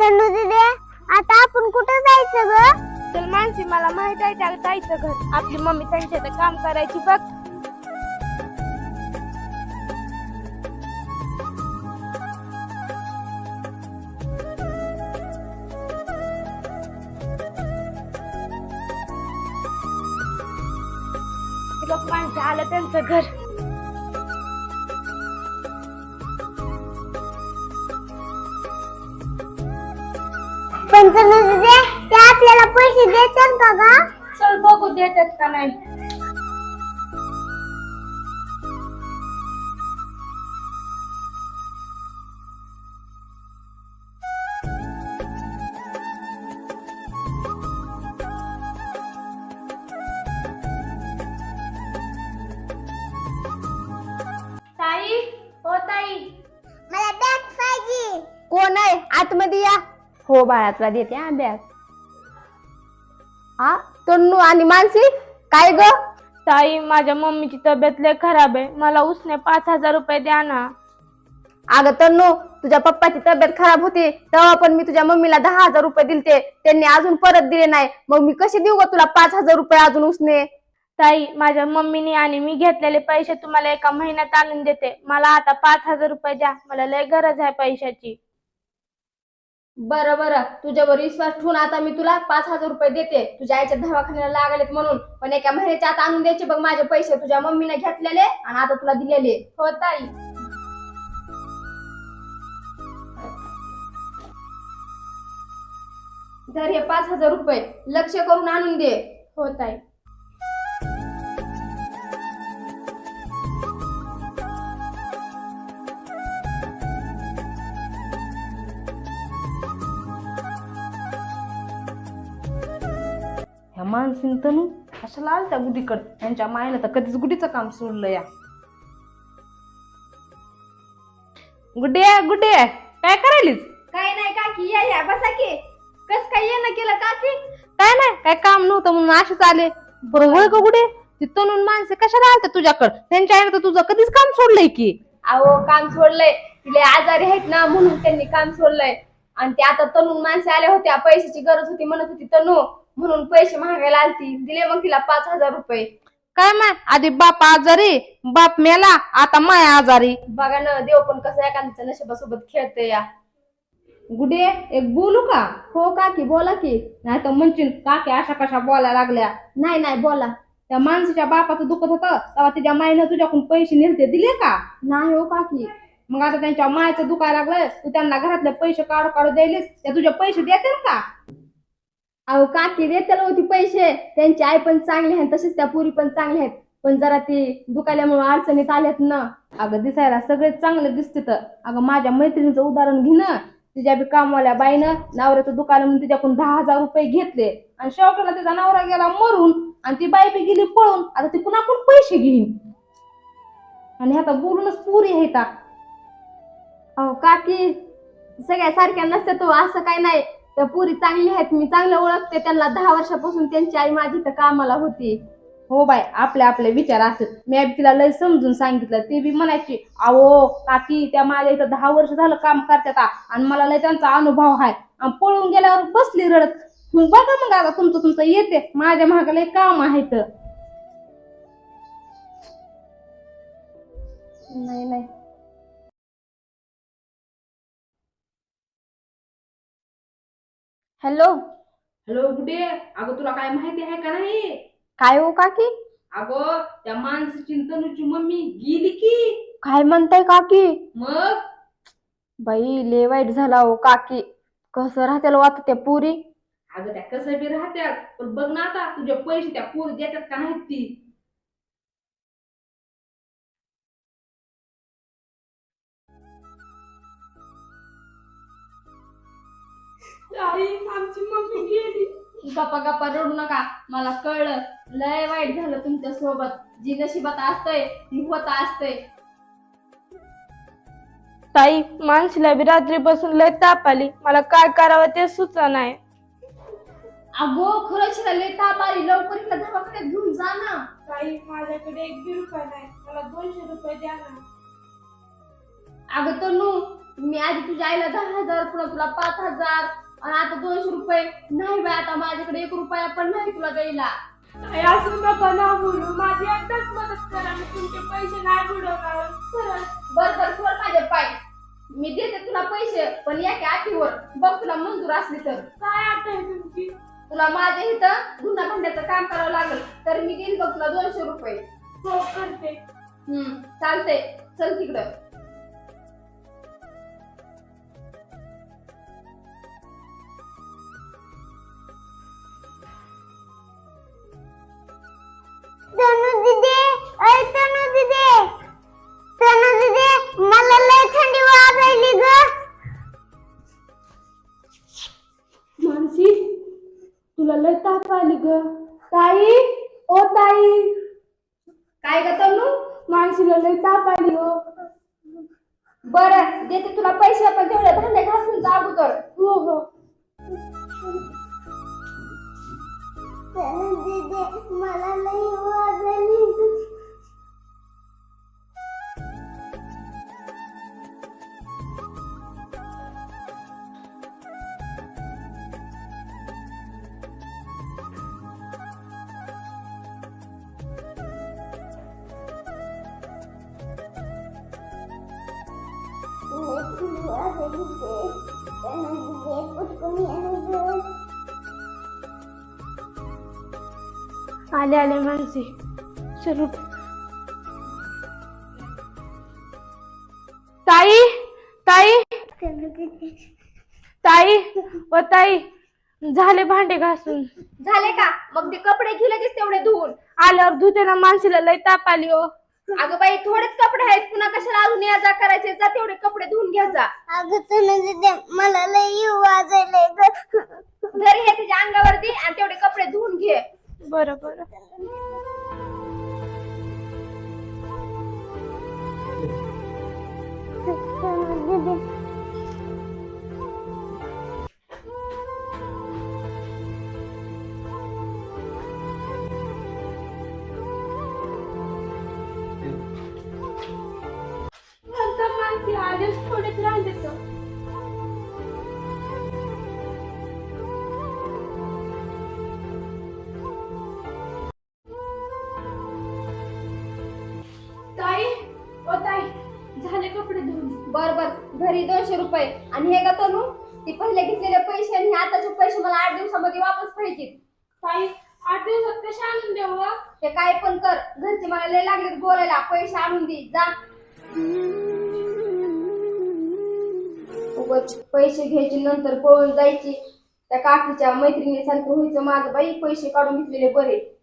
चंदू दिदे आता आपण कुठं जायचं ग? तर मानसी मला माहीत आहे त्या जायचं घर. आपली मम्मी त्यांच्या इथं काम करायची बघ. बघ माणसं आलं त्यांचं घर. दिदे ते आपल्याला पैसे देतात का ग? चल बघू देतात का नाही. ताई हो ताई. मला बॅग पाहिजे. कोण आहे? आतमध्ये या. हो बाळा तुला देते बॅग. हा तन्नू आणि मानसी काय ग? ताई माझ्या मम्मीची तब्येत लय खराब आहे. मला उसने पाच हजार रुपये द्या ना. अगं तन्नू तुझ्या पप्पाची तब्येत खराब होती. तेव्हा पण मी तुझ्या मम्मीला दहा हजार रुपये दिलते. त्यांनी अजून परत दिले नाही. मग मी कसे देऊ ग तुला पाच हजार रुपये अजून उसने? ताई माझ्या मम्मीने आणि मी घेतलेले पैसे तुम्हाला एका महिन्यात आणून देते. मला आता पाच हजार रुपये द्या. मला लय गरज आहे पैशाची. बरं बरं. तुझ्यावर विश्वास ठेवून आता मी तुला पाच हजार रुपये देते. तुझ्या आईच्या दवाखान्याला लागलेत म्हणून. पण एका महिन्याच्या आता आणून द्यायचे बघ माझे पैसे. तुझ्या मम्मीने घेतलेले आणि आता तुला दिलेले. हो ताई. तर हे पाच हजार रुपये. लक्ष करून आणून दे. हो ताई. माणसीन तनू कशाला आलत्या गुडीकडं यांच्या मायला तर कधीच गुडीचं काम सोडलं या. गुड्डे गुड्डे काय करायलीस? काय नाही काकी या या बसा की. कस काय येणं केलं काकी? काय नाही काय काम नव्हतं म्हणून असेच आले. बरं होय का गुडे ती तनून माणसे कशाला आलते तुझ्याकडं? त्यांच्या आईने तर तुझं कधीच काम सोडलंय की. अहो काम सोडलंय. तिले आजारी आहेत ना म्हणून त्यांनी काम सोडलंय. आणि ते आता तनून माणसे आल्या होत्या पैशाची गरज होती म्हणत होती तनू. म्हणून पैसे मागायला आलती. दिले मग तिला पाच हजार रुपये. काय माय आधी बाप आजारी बाप मेला आता माय आजारी. बघा ना देव पण कसं एखाद्याच्या नशिबासोबत खेळतंय या. गुडे एक बोलू का? हो काकी बोला की. नाही तर म्हणशील काकी अशा कशा बोलायला लागल्या. नाही नाही बोला. त्या माणसाच्या बापाचं दुखत होतं तेव्हा तिच्या माईनं तुझ्याकडून पैसे नेलते दिले का? नाही हो काकी. मग आता त्यांच्या मायचं दुखायला लागलं तू त्यांना घरातले पैसे काढू काढू द्यायलीस त्या तुझे पैसे देतील का? अहो काकी देत्याला होती पैसे. त्यांची आई पण चांगली आहे तसेच त्या पुरी पण चांगल्या आहेत. पण जरा ती दुखायल्यामुळे अडचणीत आल्यात ना. अगं दिसायला सगळे चांगले दिसते तर. अगं माझ्या मैत्रिणीचं उदाहरण घे ना. तिच्या बी कामवाल्या बाईनं नवऱ्याचं दुकान म्हणून तिच्याकडून दहा हजार रुपये घेतले. आणि शेवटला तिचा नवरा गेला मरून आणि ती बाई बी गेली पळून. आता ती कुणाकडून पैसे घेईन? आणि आता बोलूनच पुरी आहे का अहो काकी सगळ्या सारख्या नसत्या तो हो. असं काही नाही. त्या पुरी चांगली आहेत मी चांगलं ओळखते त्यांना दहा वर्षापासून त्यांची आई माझी तर कामाला होती. हो बाय आपले आपले विचार असत मी बी तिला लय समजून सांगितलं. ती बी म्हणायची अहो काकी त्या माझ्या इथं दहा वर्ष झालं काम करतात आणि मला लय त्यांचा अनुभव आहे. आणि पळून गेल्यावर बसली रडत. मग बघा मग आता तुमचं तुमचं येते. माझ्या महाग लय काम आहे तर नाही नाही. हॅलो. हॅलो गुडे अगं तुला काय माहिती आहे का नाही? काय हो काकी? अगं त्या माणसाची तनुची मम्मी गेली की. काय म्हणताय काकी? मग? बाई ले वाईट झाला हो काकी. कसं राहतेल वाटत त्या पुरी? अगं त्या कसं बी राहत्यात. पण बघ ना आता तुझे पैसे त्या पोरी देतात का नाहीत ती? आई आमची मम्मी गेली. गप्पा गप्पा रडू नका. मला कळलं. लय वाईट झालं तुमच्यासोबत. जी नशिबात असतंय ती होत असतंय. ताई माणसीला बी रात्री बसून लय ताप आली. मला काय करावं ते सुचा नाही. अगो खरंच लय ताप आली. लवकर हिला दवाखान्यात घेऊन जा ना. ताई माझ्याकडे एक बी रुपया नाही. मला दोनशे रुपये द्या ना. अगं तनू मी आधी तुझ्या आईला दहा हजार पुन्हा तुला पाच हजार. आणि आता दोनशे रुपये. नाही बाय आता माझ्याकडे एक रुपया पण नाही तुला द्यायला. ताई असं नका ना बोलू माझी एकदाच मदत करा मी तुमचे पैसे नाही बुडवणार. खरंच बर बर सोड माझे पाय. मी देते तुला पैसे पण या की आठीवर. बघ तुला मंजूर असली तर. काय आठ आहे तुमची? तुला माझ्या इथं धुणा भांड्याचं काम करावं लागेल तर मी देईन बघ तुला दोनशे रुपये. हो करते. हम्म चालतंय. चल तिकडं. काय ग तनु मानसीला लय ताप आली हो बरं देते तुला पैसे पण तेवढे भांडे घासून जा अगोदर. हो हो. मला लय वाजायली आले आले मानसी चल उठ. ताई ताई. ताई ओ ताई झाले भांडे घासून. झाले का? मग ते कपडे घे लगेच तेवढे धुवून. आल्यावर धुते ना मानसीला लय ताप आली हो. अगं बाई थोडेच कपडे आहेत पुन्हा अजून या जा करायचे जा तेवढे कपडे धुवून घ्या जा. अगं तनु दिदी मला लय वाजायले ग. घरी हे तुझ्या अंगावरती आणि तेवढे कपडे धुवून घे. बरं बरं. दिदी. थोडेच ताई ओ ताई झाले कपडे धुवून बर बर. घरी दोनशे रुपये. आणि हे का तनू? ती पहिले घेतलेले पैसे आणि हे आताचे पैसे मला आठ दिवसामध्ये वापस पाहिजे. ताई आठ दिवसात कशा आणून देऊ? ते काय पण कर. घरचे मला लय लागले बोलायला. पैसे आणून दे. जा. पैसे घ्यायचे नंतर पळून जायची. त्या काकीच्या मैत्रिणीसारखं व्हायचं माझं बाई पैसे काढून घेतलेले बरे.